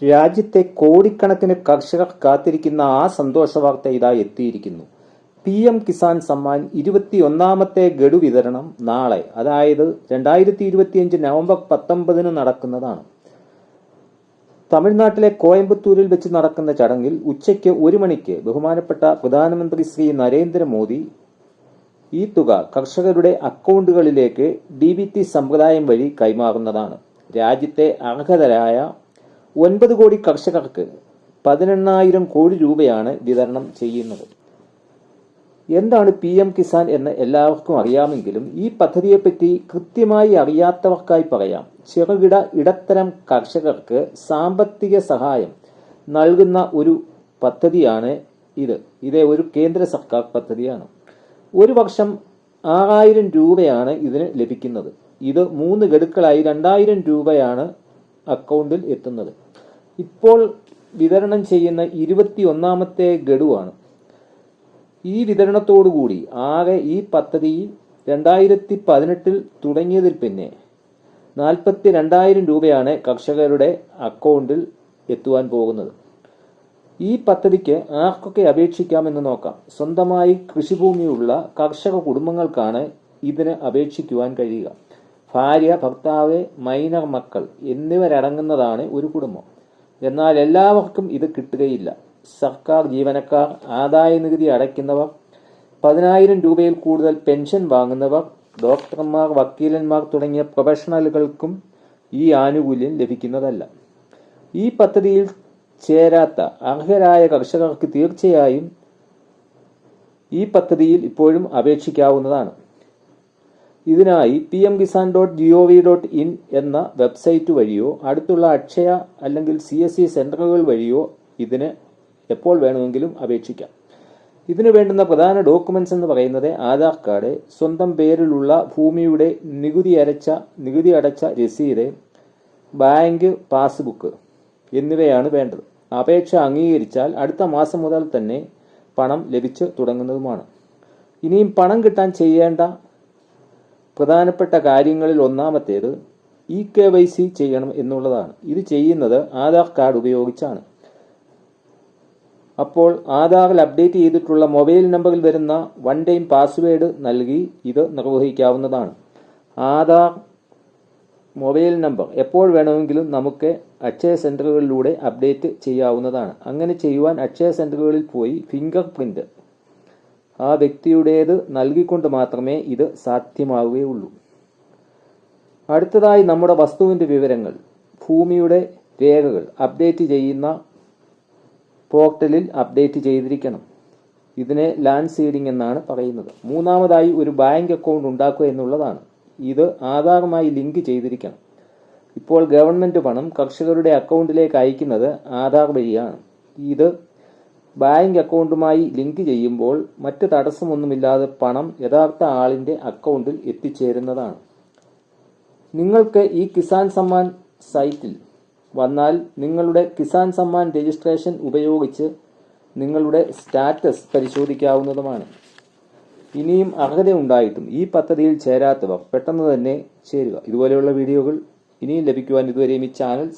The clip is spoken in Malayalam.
രാജ്യത്തെ കോടിക്കണക്കിന് കർഷകർ കാത്തിരിക്കുന്ന ആ സന്തോഷ വാർത്ത ഇതാ എത്തിയിരിക്കുന്നു. പി എം കിസാൻ സമ്മാൻ ഇരുപത്തിയൊന്നാമത്തെ ഗഡു വിതരണം നാളെ അതായത് രണ്ടായിരത്തി ഇരുപത്തിയഞ്ച് നവംബർ പത്തൊമ്പതിന് നടക്കുന്നതാണ്. തമിഴ്നാട്ടിലെ കോയമ്പത്തൂരിൽ വെച്ച് നടക്കുന്ന ചടങ്ങിൽ ഉച്ചയ്ക്ക് ഒരു മണിക്ക് ബഹുമാനപ്പെട്ട പ്രധാനമന്ത്രി ശ്രീ നരേന്ദ്രമോദി ഈ തുക കർഷകരുടെ അക്കൗണ്ടുകളിലേക്ക് ഡി ബി ടി സമ്പ്രദായം വഴി കൈമാറുന്നതാണ്. രാജ്യത്തെ അർഹതരായ ഒൻപത് കോടി കർഷകർക്ക് പതിനെണ്ണായിരം കോടി രൂപയാണ് വിതരണം ചെയ്യുന്നത്. എന്താണ് പി എം കിസാൻ എന്ന് എല്ലാവർക്കും അറിയാമെങ്കിലും ഈ പദ്ധതിയെപ്പറ്റി കൃത്യമായി അറിയാത്തവർക്കായി പറയാം. ചെറുകിട ഇടത്തരം കർഷകർക്ക് സാമ്പത്തിക സഹായം നൽകുന്ന ഒരു പദ്ധതിയാണ് ഇത്. ഇത് ഒരു കേന്ദ്ര സർക്കാർ പദ്ധതിയാണ്. ഒരു വർഷം ആറായിരം രൂപയാണ് ഇതിന് ലഭിക്കുന്നത്. ഇത് മൂന്ന് ഗഡുക്കളായി രണ്ടായിരം രൂപയാണ് അക്കൗണ്ടിൽ എത്തുന്നത്. ഇപ്പോൾ വിതരണം ചെയ്യുന്ന ഇരുപത്തി ഒന്നാമത്തെ ഗഡുവാണ്. ഈ വിതരണത്തോടുകൂടി ആകെ ഈ പദ്ധതി രണ്ടായിരത്തി പതിനെട്ടിൽ തുടങ്ങിയതിൽ പിന്നെ നാൽപ്പത്തി രണ്ടായിരം രൂപയാണ് കർഷകരുടെ അക്കൗണ്ടിൽ എത്തുവാൻ പോകുന്നത്. ഈ പദ്ധതിക്ക് ആർക്കൊക്കെ അപേക്ഷിക്കാമെന്ന് നോക്കാം. സ്വന്തമായി കൃഷിഭൂമിയുള്ള കർഷക കുടുംബങ്ങൾക്കാണ് ഇതിന് അപേക്ഷിക്കുവാൻ കഴിയുക. ഭാര്യ ഭർത്താവ് മൈനർ മക്കൾ എന്നിവരടങ്ങുന്നതാണ് ഒരു കുടുംബം. എന്നാൽ എല്ലാവർക്കും ഇത് കിട്ടുകയില്ല. സർക്കാർ ജീവനക്കാർ ആദായ നികുതി അടയ്ക്കുന്നവർ പതിനായിരം രൂപയിൽ കൂടുതൽ പെൻഷൻ വാങ്ങുന്നവർ ഡോക്ടർമാർ വക്കീലന്മാർ തുടങ്ങിയ പ്രൊഫഷണലുകൾക്കും ഈ ആനുകൂല്യം ലഭിക്കുന്നതല്ല. ഈ പദ്ധതിയിൽ ചേരാത്ത അർഹരായ കർഷകർക്ക് തീർച്ചയായും ഈ പദ്ധതിയിൽ ഇപ്പോഴും അപേക്ഷിക്കാവുന്നതാണ്. ഇതിനായി P M Kisan dot G O V dot in എന്ന വെബ്സൈറ്റ് വഴിയോ അടുത്തുള്ള അക്ഷയ അല്ലെങ്കിൽ സി എസ് സി സെന്ററുകൾ വഴിയോ ഇതിന് എപ്പോൾ വേണമെങ്കിലും അപേക്ഷിക്കാം. ഇതിനു വേണ്ടുന്ന പ്രധാന ഡോക്യുമെന്റ്സ് എന്ന് പറയുന്നത് ആധാർ കാർഡ് സ്വന്തം പേരിലുള്ള ഭൂമിയുടെ നികുതി അരച്ച നികുതി അടച്ച രസീത് ബാങ്ക് പാസ്ബുക്ക് എന്നിവയാണ് വേണ്ടത്. അപേക്ഷ അംഗീകരിച്ചാൽ അടുത്ത മാസം മുതൽ തന്നെ പണം ലഭിച്ചു തുടങ്ങുന്നതുമാണ്. ഇനിയും പണം കിട്ടാൻ ചെയ്യേണ്ട പ്രധാനപ്പെട്ട കാര്യങ്ങളിൽ ഒന്നാമത്തേത് ഇ കെ വൈ സി ചെയ്യണം എന്നുള്ളതാണ്. ഇത് ചെയ്യുന്നത് ആധാർ കാർഡ് ഉപയോഗിച്ചാണ്. അപ്പോൾ ആധാറിൽ അപ്ഡേറ്റ് ചെയ്തിട്ടുള്ള മൊബൈൽ നമ്പറിൽ വരുന്ന വൺ ടൈം പാസ്വേഡ് നൽകി ഇത് നിർവഹിക്കാവുന്നതാണ്. ആധാർ മൊബൈൽ നമ്പർ എപ്പോൾ വേണമെങ്കിലും നമുക്ക് അക്ഷയ സെന്ററുകളിലൂടെ അപ്ഡേറ്റ് ചെയ്യാവുന്നതാണ്. അങ്ങനെ ചെയ്യുവാൻ അക്ഷയ സെന്ററുകളിൽ പോയി ഫിംഗർ പ്രിന്റ് ആ വ്യക്തിയുടേത് നൽകിക്കൊണ്ട് മാത്രമേ ഇത് സാധ്യമാവുകയുള്ളൂ. അടുത്തതായി നമ്മുടെ വസ്തുവിന്റെ വിവരങ്ങൾ ഭൂമിയുടെ രേഖകൾ അപ്ഡേറ്റ് ചെയ്യുന്ന പോർട്ടലിൽ അപ്ഡേറ്റ് ചെയ്തിരിക്കണം. ഇതിനെ ലാൻഡ് സീഡിംഗ് എന്നാണ് പറയുന്നത്. മൂന്നാമതായി ഒരു ബാങ്ക് അക്കൗണ്ട് ഉണ്ടാക്കുക എന്നുള്ളതാണ്. ഇത് ആധാറുമായി ലിങ്ക് ചെയ്തിരിക്കണം. ഇപ്പോൾ ഗവൺമെന്റ് പണം കർഷകരുടെ അക്കൗണ്ടിലേക്ക് അയക്കുന്നത് ആധാർ വഴിയാണ്. ഇത് ബാങ്ക് അക്കൗണ്ടുമായി ലിങ്ക് ചെയ്യുമ്പോൾ മറ്റ് തടസ്സമൊന്നുമില്ലാതെ പണം യഥാർത്ഥ ആളിന്റെ അക്കൗണ്ടിൽ എത്തിച്ചേരുന്നതാണ്. നിങ്ങൾക്ക് ഈ കിസാൻ സമ്മാൻ സൈറ്റിൽ വന്നാൽ നിങ്ങളുടെ കിസാൻ സമ്മാൻ രജിസ്ട്രേഷൻ ഉപയോഗിച്ച് നിങ്ങളുടെ സ്റ്റാറ്റസ് പരിശോധിക്കാവുന്നതുമാണ്. ഇനിയും അർഹതയുണ്ടായിട്ടും ഈ പദ്ധതിയിൽ ചേരാത്തവർ പെട്ടെന്ന് തന്നെ ചേരുക. ഇതുപോലെയുള്ള വീഡിയോകൾ ഇനിയും ലഭിക്കുവാൻ ഇതുവരെയും ഈ ചാനൽ